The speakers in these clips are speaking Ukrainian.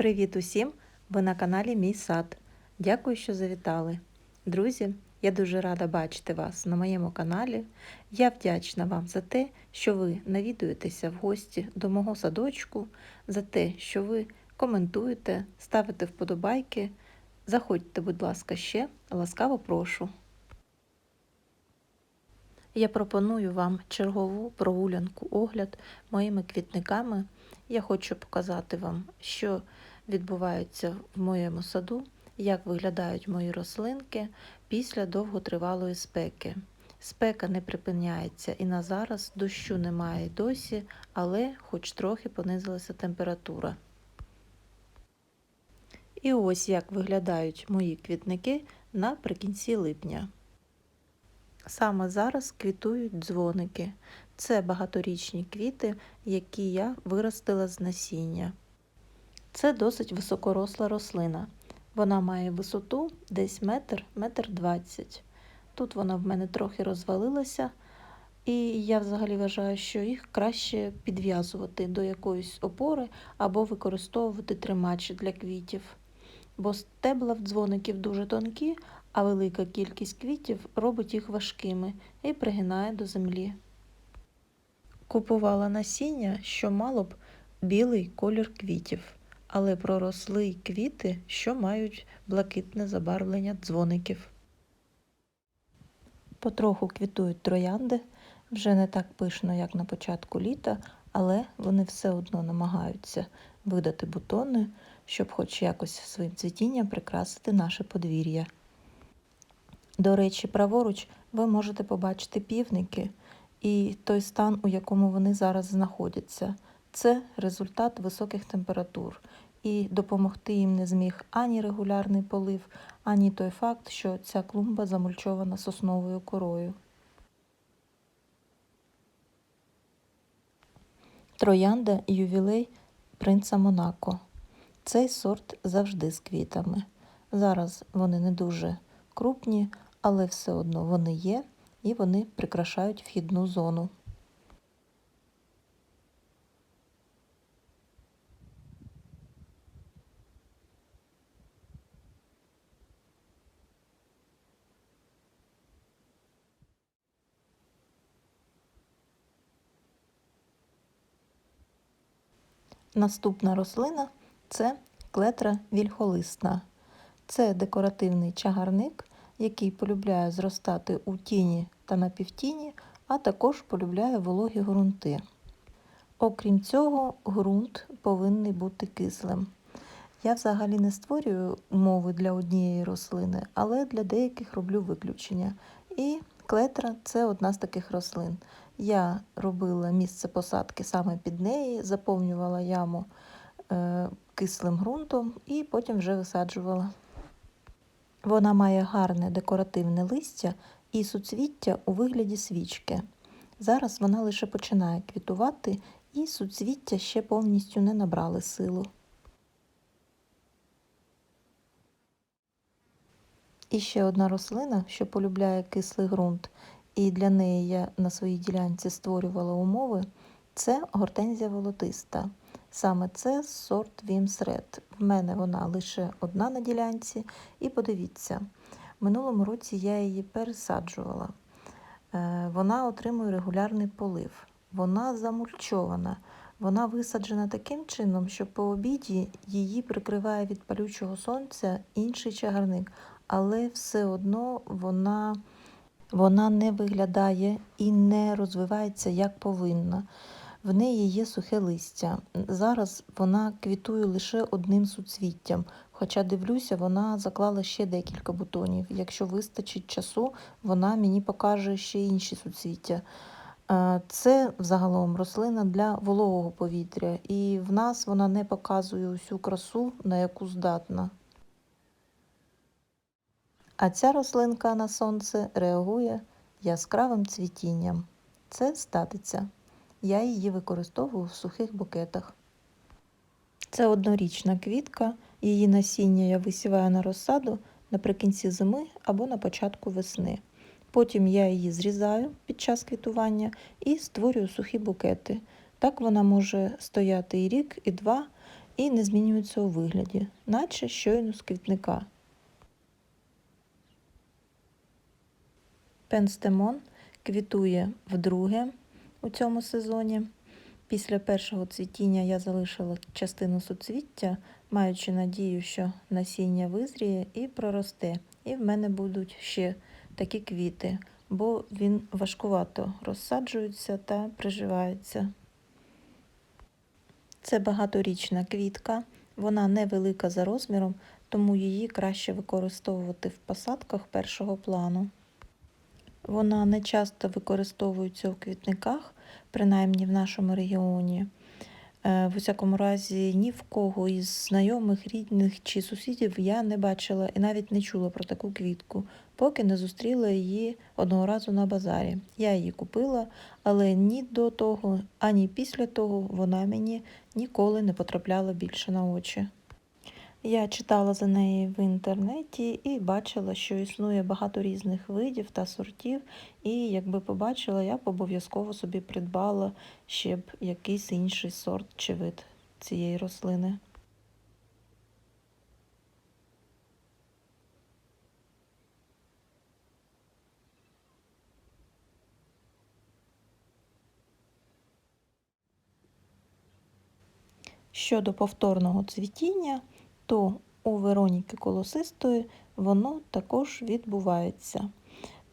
Привіт усім! Ви на каналі Мій сад. Дякую, що завітали. Друзі, я дуже рада бачити вас на моєму каналі. Я вдячна вам за те, що ви навідуєтеся в гості до мого садочку, за те, що ви коментуєте, ставите вподобайки. Заходьте, будь ласка, ще, ласкаво прошу. Я пропоную вам чергову прогулянку огляд моїми квітниками. Я хочу показати вам, що відбувається в моєму саду, як виглядають мої рослинки після довготривалої спеки. Спека не припиняється і на зараз дощу немає досі, але хоч трохи понизилася температура. І ось як виглядають мої квітники наприкінці липня. Саме зараз квітують дзвоники. Це багаторічні квіти, які я виростила з насіння. Це досить високоросла рослина. Вона має висоту десь метр, метр двадцять. Тут вона в мене трохи розвалилася, і я взагалі вважаю, що їх краще підв'язувати до якоїсь опори або використовувати тримач для квітів. Бо стебла в дзвоників дуже тонкі, а велика кількість квітів робить їх важкими і пригинає до землі. Купувала насіння, що мало б білий колір квітів, але проросли й квіти, що мають блакитне забарвлення дзвоників. Потроху квітують троянди, вже не так пишно, як на початку літа, але вони все одно намагаються видати бутони, щоб хоч якось своїм цвітінням прикрасити наше подвір'я. До речі, праворуч ви можете побачити півники і той стан, у якому вони зараз знаходяться. Це результат високих температур, і допомогти їм не зміг ані регулярний полив, ані той факт, що ця клумба замульчована сосновою корою. Троянда ювілей принца Монако. Цей сорт завжди з квітами. Зараз вони не дуже крупні, але все одно вони є і вони прикрашають вхідну зону. Наступна рослина це клетра вільхолисна. Це декоративний чагарник, який полюбляє зростати у тіні та на півтіні, а також полюбляє вологі ґрунти. Окрім цього, ґрунт повинен бути кислим. Я взагалі не створюю умови для однієї рослини, але для деяких роблю виключення. І клетра це одна з таких рослин. Я робила місце посадки саме під неї, заповнювала яму е, кислим ґрунтом і потім вже висаджувала. Вона має гарне декоративне листя і суцвіття у вигляді свічки. Зараз вона лише починає квітувати, і суцвіття ще повністю не набрали силу. І ще одна рослина, що полюбляє кислий ґрунт, і для неї я на своїй ділянці створювала умови, це гортензія волотиста. Саме це сорт Вімсред. В мене вона лише одна на ділянці. І подивіться, минулому році я її пересаджувала. Е, вона отримує регулярний полив, вона замульчована, вона висаджена таким чином, що по обіді її прикриває від палючого сонця інший чагарник, але все одно вона, вона не виглядає і не розвивається як повинна в неї є сухе листя. Зараз вона квітує лише одним суцвіттям, хоча дивлюся, вона заклала ще декілька бутонів. Якщо вистачить часу, вона мені покаже ще інші суцвіття. Е, це взагалом рослина для вологого повітря, і в нас вона не показує усю красу, на яку здатна. А ця рослинка на сонце реагує яскравим цвітінням. Це статиця. Я її використовую в сухих букетах. Це однорічна квітка, її насіння я висіваю на розсаду наприкінці зими або на початку весни. Потім я її зрізаю під час квітування і створюю сухі букети. Так вона може стояти і рік, і два, і не змінюються у вигляді, наче щойно з квітника. Пенстемон квітує вдруге у цьому сезоні. Після першого цвітіння я залишила частину суцвіття, маючи надію, що насіння визріє і проросте. І в мене будуть ще такі квіти, бо він важкувато розсаджується та приживається. Це багаторічна квітка, вона невелика за розміром, тому її краще використовувати в посадках першого плану. Вона не часто використовується у квітниках, принаймні в нашому регіоні. Е, в усякому разі, ні в кого із знайомих, рідних чи сусідів я не бачила і навіть не чула про таку квітку, поки не зустріла її одного разу на базарі. Я її купила, але ні до того, ані після того вона мені ніколи не потрапляла більше на очі. Я читала за неї в інтернеті і бачила, що існує багато різних видів та сортів, і якби побачила, я б обов'язково собі придбала ще б якийсь інший сорт чи вид цієї рослини. Щодо повторного цвітіння, то у Вероніки Колосистої воно також відбувається.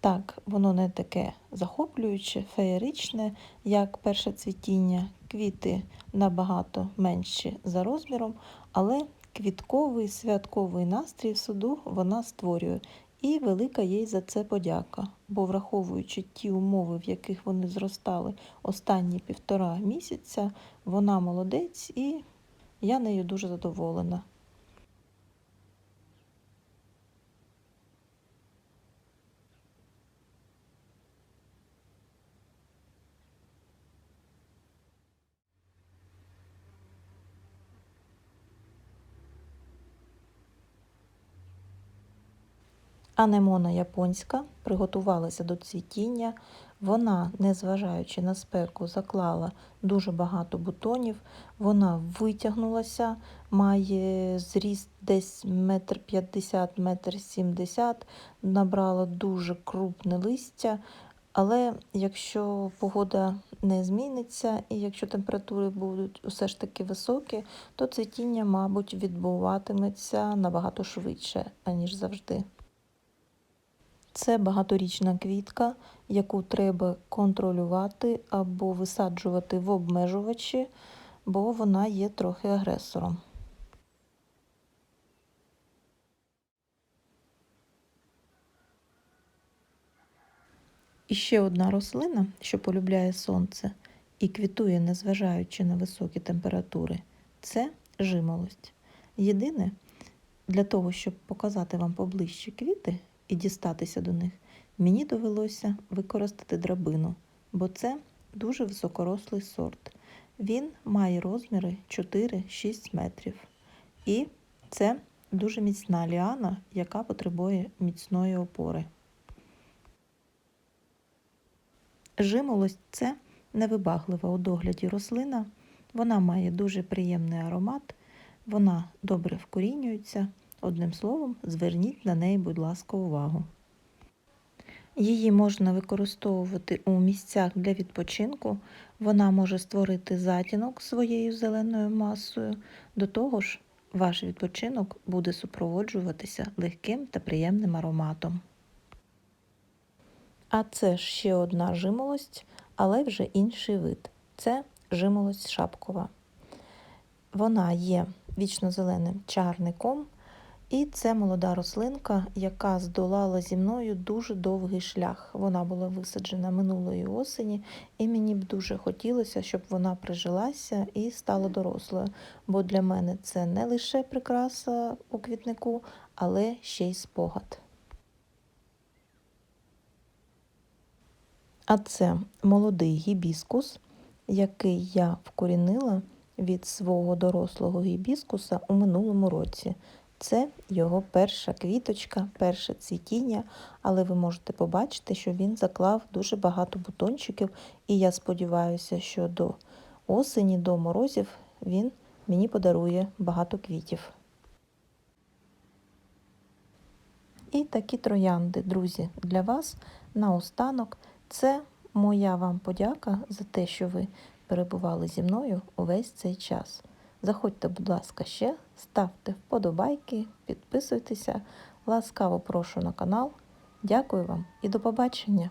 Так, воно не таке захоплююче, феєричне, як перше цвітіння, квіти набагато менші за розміром, але квітковий святковий настрій в суду вона створює. І велика їй за це подяка, бо враховуючи ті умови, в яких вони зростали останні півтора місяця, вона молодець і я нею дуже задоволена. Анемона японська приготувалася до цвітіння. Вона, незважаючи на спеку, заклала дуже багато бутонів. Вона витягнулася, має зріст десь метр п'ятдесят, метр сімдесят, набрала дуже крупне листя. Але якщо погода не зміниться і якщо температури будуть усе ж таки високі, то цвітіння, мабуть, відбуватиметься набагато швидше, аніж завжди. Це багаторічна квітка, яку треба контролювати або висаджувати в обмежувачі, бо вона є трохи агресором. І ще одна рослина, що полюбляє сонце і квітує, незважаючи на високі температури, це жимолость. Єдине, для того, щоб показати вам поближче квіти, і дістатися до них, мені довелося використати драбину, бо це дуже високорослий сорт. Він має розміри 4-6 метрів. І це дуже міцна ліана, яка потребує міцної опори. Жимолость це невибаглива у догляді рослина. Вона має дуже приємний аромат, вона добре вкорінюється. Одним словом, зверніть на неї, будь ласка, увагу. Її можна використовувати у місцях для відпочинку, вона може створити затінок своєю зеленою масою. До того ж, ваш відпочинок буде супроводжуватися легким та приємним ароматом. А це ще одна жимолость, але вже інший вид це жимолость шапкова. Вона є вічно-зеленим чарником. І це молода рослинка, яка здолала зі мною дуже довгий шлях. Вона була висаджена минулої осені, і мені б дуже хотілося, щоб вона прижилася і стала дорослою. Бо для мене це не лише прикраса у квітнику, але ще й спогад. А це молодий гібіскус, який я вкорінила від свого дорослого гібіскуса у минулому році. Це його перша квіточка, перше цвітіння, але ви можете побачити, що він заклав дуже багато бутончиків, і я сподіваюся, що до осені, до морозів він мені подарує багато квітів. І такі троянди, друзі, для вас наостанок. Це моя вам подяка за те, що ви перебували зі мною увесь цей час. Заходьте, будь ласка, ще, ставте вподобайки, підписуйтеся. Ласкаво прошу на канал. Дякую вам і до побачення!